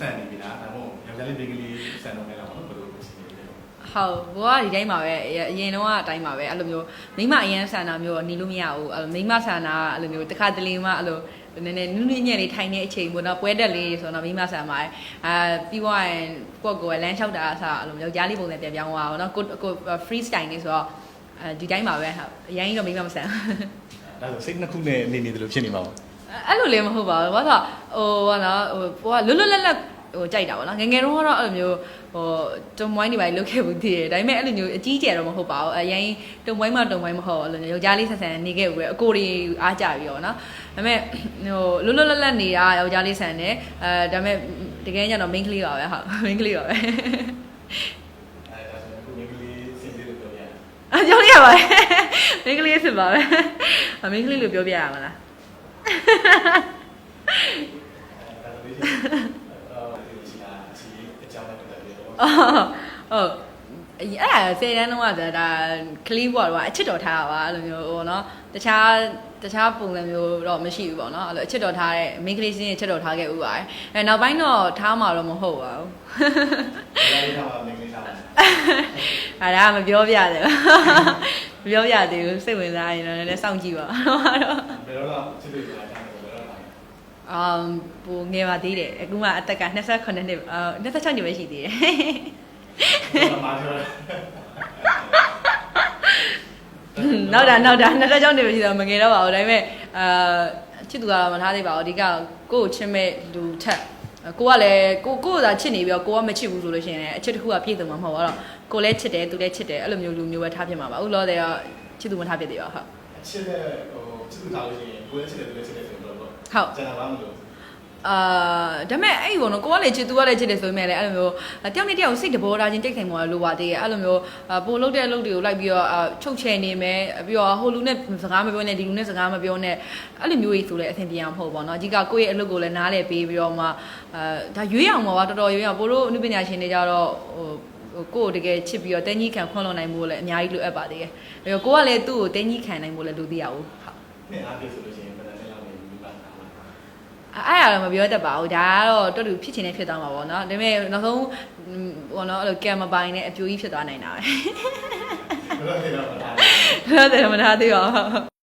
ဆန်နေပြီလားဒါမှမဟုတ်ယောက်ျားလေးမိန်းကလေးဆန်တော့နေလားဘာလို့ဘယ်လိုရှိနေလဲဟုတ်ဘောကဒီတိုင်းပါပဲအရင်အရင်တော့အတိုင်းပါပဲအဲ့လိုမျိုးမိမအရန်ဆန္ဒမျိုးနေလို့မရဘူးအဲ့လိုမိမဆန္ဒကအဲ့လိုမျိုးတစ်ခါတလေမှအဲ့လိုနည်းနည်းနုနည်းညံ့လေးထိုင်နေတဲ့အချိန်ပေါ့နော်ပွဲတက်လေးဆိုတော့မိမဆန္ဒမှာအာပြီးသွားရင်ကိုယ့်ကိုယ်လမ်းလျှောက်တာအစားအဲ့လိုယောက်ျားလေးပုံစံပြန်ပြောင်းသွားအောင်နော်ကိုကို free style လေးဆိုတော့အဲဒီတိုင်းပါပဲဟုတ်အရင်တော့မိမမဆန်ဒါဆိုစိတ်နှစ်ခုနဲ့နေနေတယ်လို့ဖြစ်နေမှာပေါ့ အဲ့လိုလည်းမဟုတ်ပါဘူးဘာလို့ဟိုဟာနော်ဟိုဘောကလွတ်လွတ်လပ်လပ်ဟိုကြိုက်တာပေါ့နော်ငယ်ငယ်တော့ကတော့အဲ့လိုမျိုးဟိုတုံမွိုင်းတွေပါလုတ်ခဲ့ဘူးတည်တယ်ဒါပေမဲ့အဲ့လိုမျိုးအကြီးကျယ်တော့မဟုတ်ပါဘူးအရင်တုံမွိုင်းမှတုံမွိုင်းမဟုတ်အဲ့လိုမျိုးယောက်ျားလေးဆက်ဆန်နေခဲ့ဘူးပဲအကိုတွေအားကြပြီးတော့နော်ဒါပေမဲ့ဟိုလွတ်လွတ်လပ်လပ်နေတာယောက်ျားလေးဆန်တယ်အဲဒါပေမဲ့တကယ်ကျတော့ main ကလေးပါပဲဟုတ် main ကလေးပါပဲအဲဒါဆိုအခုမိန်းကလေးစီစဉ်လို့ပြောပြရတယ်အကြောင်းရပါတယ် main ကလေးစစ်ပါပဲ main ကလေးလို့ပြောပြရမှာလား ဟုတ်အဲ့ဒါဆယ်တန်းတော့ဆိုတာဒါကလေးဘွားတော့အချစ်တော်ထားတာပါအဲ့လိုမျိုးဟိုနော်တခြားတခြားပုံစံမျိုးတော့မရှိဘူးပေါ့နော်အဲ့လိုအချစ်တော်ထားတဲ့မိန်းကလေးချင်းအချစ်တော်ထားခဲ့ဥပါတယ်အဲနောက်ပိုင်းတော့ထားမှာတော့မဟုတ်ပါဘူးဒါလေးတော့မိန်းကလေးထားပါအဲ့ဒါကမပြောပြတယ်မ ပြောပြသေးဘူးစိတ်ဝင်စားရင်တော့လည်းစောင့်ကြည့်ပါတော့ဘယ်တော့တော့ချစ်လို့ရတာဘယ်တော့တော့အမ်ပူငယ်ပါသေးတယ်အခုမှအသက်က28နှစ်အာ26နှစ်ပဲရှိသေးတယ်ဘာမှပြောနောက်တာနောက်တာနှစ်သက်ကြောင့်နေပြီဆိုတော့မငယ်တော့ပါဘူးဒါပေမဲ့အာချစ်သူကတော့မထားသေးပါဘူးအဓိကကိုယ့်ကိုချစ်မဲ့လူထက် ကိုကလည်းကိုကိုကသာချစ်နေပြီးတော့ကိုကမချစ်ဘူးဆိုလို့ရှိရင်လည်းအချစ်တစ်ခုကပြည့်စုံမှာမဟုတ်တော့ကိုလည်းချစ်တယ်သူလည်းချစ်တယ်အဲ့လိုမျိုးလူမျိုးပဲထားဖြစ်မှာပါဥလောတဲ့ကချစ်သူမထားဖြစ်သေးပါဟုတ်ချစ်တဲ့ဟိုချစ်သူထားလို့ရှိရင်ကိုယ်ချစ်တယ်သူလည်းချစ်တယ်ဆိုတော့ဟုတ်ကျန်တာဘာမှမလုပ် အာဒါပေမဲ့အဲ့ဒီဘောနော်ကိုကလည်းချစ်သူကလည်းချစ်တယ်ဆိုပေမဲ့လည်းအဲ့လိုမျိုးတယောက်နဲ့တယောက်စိတ်တဘောထားချင်းတိတ်ခိုင်ပေါ်လိုပါသေးရဲ့အဲ့လိုမျိုးပိုလုတ်တဲ့အလုပ်တွေကိုလိုက်ပြီးတော့ချုပ်ချယ်နေမယ်ပြီးတော့ဟိုလူနဲ့စကားမပြောနဲ့ဒီလူနဲ့စကားမပြောနဲ့အဲ့လိုမျိုးကြီးဆိုလည်းအဆင်ပြေအောင်မဟုတ်ပါတော့အကြီးကကိုယ့်ရဲ့အလုပ်ကိုလည်းနားလည်ပေးပြီးတော့မှအာဒါရွေးအောင်ပါတော်တော်ရွေးအောင်ပို့လို့အနုပညာရှင်တွေကြတော့ဟိုကိုယ့်ကိုတကယ်ချစ်ပြီးတော့တင်းကြီးခံခွန်းလွန်နိုင်ဖို့လည်းအများကြီးလိုအပ်ပါသေးတယ်။အဲတော့ကိုကလည်းသူ့ကိုတင်းကြီးခံနိုင်ဖို့လည်းလိုသေးရဘူး။ဟုတ်နှစ်အားပြည့်ဆိုလို့ရှိရင်ဘယ်နဲ့လောက်နေပြီးပါတာလဲ အဲ့အဲ့ဒါတော့မပြောတတ်ပါဘူးဒါကတော့တော်တူဖြစ်ချင်နေဖြစ်သွားမှာပေါ့နော်ဒါပေမဲ့နောက်ဆုံးဟိုနော်အဲ့လိုကံမပိုင်နဲ့အပြိုကြီးဖြစ်သွားနိုင်တာပဲဘယ်လိုလဲတော့မထားဒါတော့မထားသေးပါဘူး